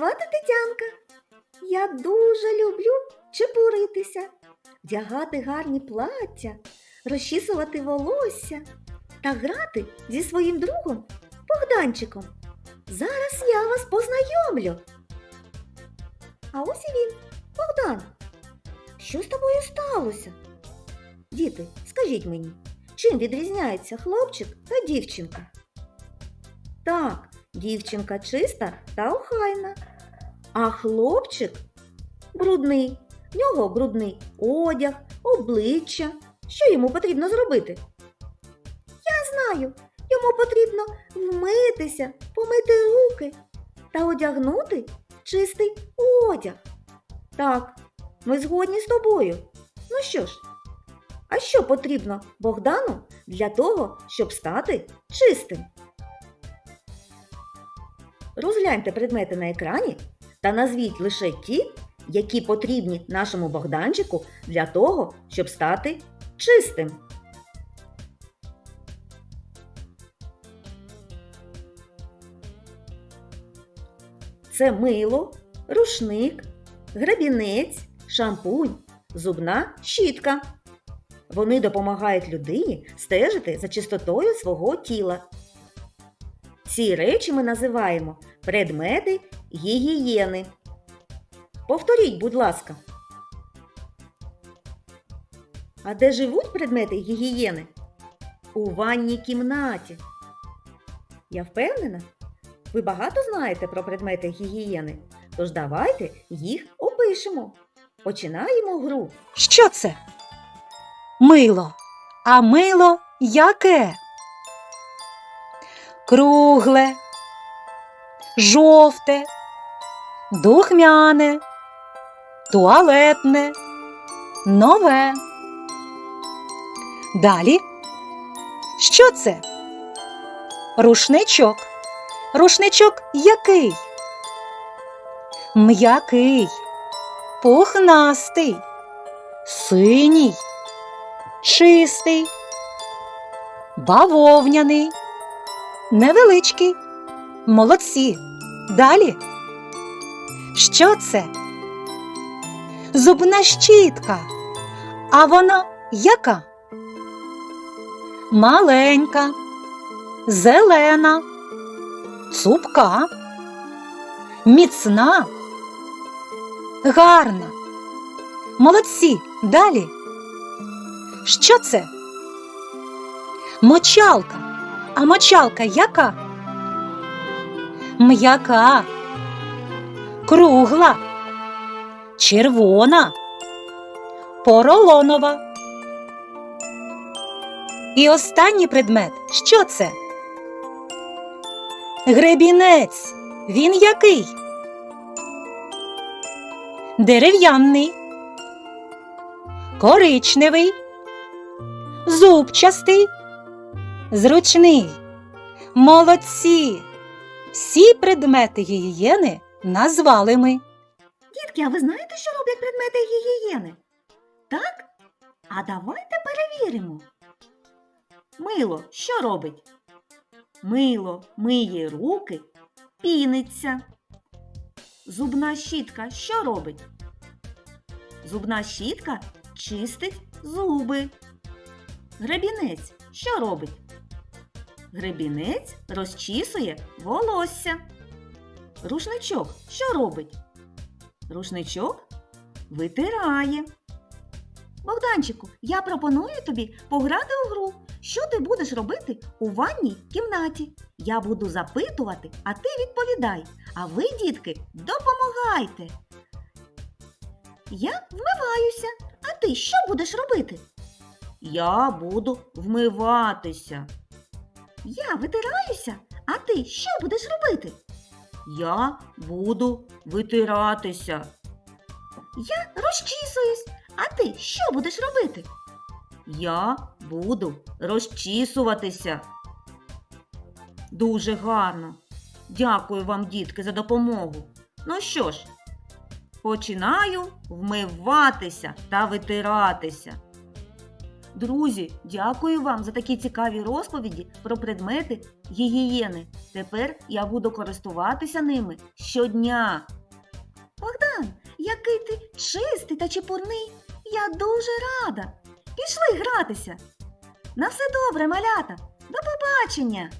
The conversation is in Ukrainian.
звати Тетянка. Я дуже люблю чепуритися, вдягати гарні плаття, розчісувати волосся та грати зі своїм другом Богданчиком. Зараз я вас познайомлю. А ось і він, Богдан. Що з тобою сталося? Діти, скажіть мені, чим відрізняється хлопчик та дівчинка? Так, дівчинка чиста та охайна, а хлопчик брудний. В нього брудний одяг, обличчя. Що йому потрібно зробити? Я знаю, йому потрібно вмитися, помити руки та одягнути чистий одяг. Так, ми згодні з тобою. Ну що ж, а що потрібно Богдану для того, щоб стати чистим? Розгляньте предмети на екрані та назвіть лише ті, які потрібні нашому Богданчику для того, щоб стати чистим. Це мило, рушник, грабінець, шампунь, зубна щітка. Вони допомагають людині стежити за чистотою свого тіла. Ці речі ми називаємо предмети гігієни. Повторіть, будь ласка. А де живуть предмети гігієни? У ванній кімнаті. Я впевнена, ви багато знаєте про предмети гігієни, тож давайте їх опишемо. Починаємо гру. Що це? Мило. А мило яке? Кругле, жовте, духмяне, туалетне, нове. Далі. Що це? Рушничок. Рушничок який? М'який, пухнастий, синій, чистий, бавовняний, невеличкий. Молодці. Далі. Що це? Зубна щітка. А вона яка? Маленька, зелена, цупка, міцна, гарна. Молодці. Далі. Що це? Мочалка. А мочалка яка? М'яка, кругла, червона, поролонова. І останній предмет. Що це? Гребінець. Він який? Дерев'яний, коричневий, зубчастий, зручний. Молодці! Всі предмети гігієни назвали ми. Дітки, а ви знаєте, що роблять предмети гігієни? Так? А давайте перевіримо. Мило що робить? Мило миє руки, піниться. Зубна щітка що робить? Зубна щітка чистить зуби. Гребінець що робить? Гребінець розчісує волосся. Рушничок що робить? Рушничок витирає. Богданчику, я пропоную тобі пограти у гру. Що ти будеш робити у ванній кімнаті? Я буду запитувати, а ти відповідай. А ви, дітки, допомагайте. Я вмиваюся. А ти що будеш робити? Я буду вмиватися. Я витираюся, а ти що будеш робити? Я буду витиратися. Я розчісуюсь, а ти що будеш робити? Я буду розчісуватися. Дуже гарно. Дякую вам, дітки, за допомогу. Ну що ж, починаю вмиватися та витиратися. Друзі, дякую вам за такі цікаві розповіді про предмети гігієни. Тепер я буду користуватися ними щодня. Богдан, який ти чистий та чепурний. Я дуже рада. Пішли гратися. На все добре, малята. До побачення.